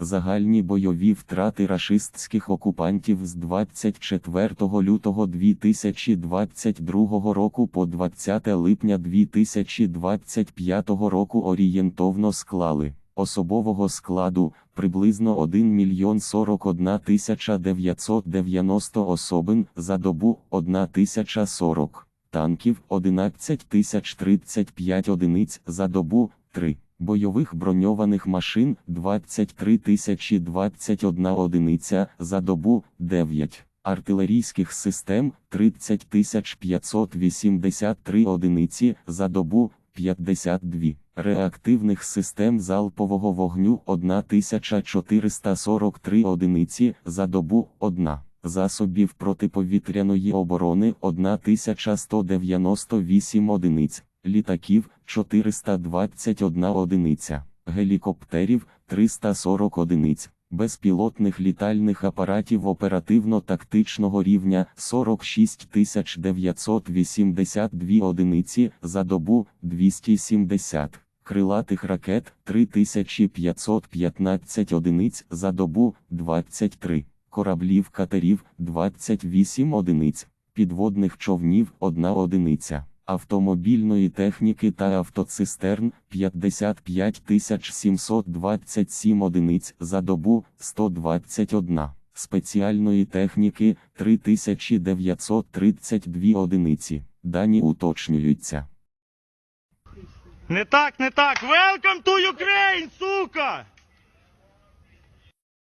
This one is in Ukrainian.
Загальні бойові втрати рашистських окупантів з 24 лютого 2022 року по 20 липня 2025 року орієнтовно склали особового складу приблизно 1 мільйон 41 тисяча 990 особин за добу 1 тисяча 40 танків 11 тисяч 35 одиниць за добу 3. Бойових броньованих машин 23 тисячі 21 одиниця за добу 9. Артилерійських систем 30 тисяч 583 одиниці за добу 52. Реактивних систем залпового вогню 1443 одиниці за добу 1. Засобів протиповітряної оборони 1198 одиниць, літаків 421 одиниця, гелікоптерів 340 одиниць, безпілотних літальних апаратів оперативно-тактичного рівня 46 982 одиниці за добу 270. Крилатих ракет 3515 одиниць за добу 23 кораблів катерів 28 одиниць, підводних човнів 1 одиниця, автомобільної техніки та автоцистерн 55 727 одиниць за добу 121, спеціальної техніки 3932 одиниці. Дані уточнюються. Не так, не так. Welcome to Ukraine, сука!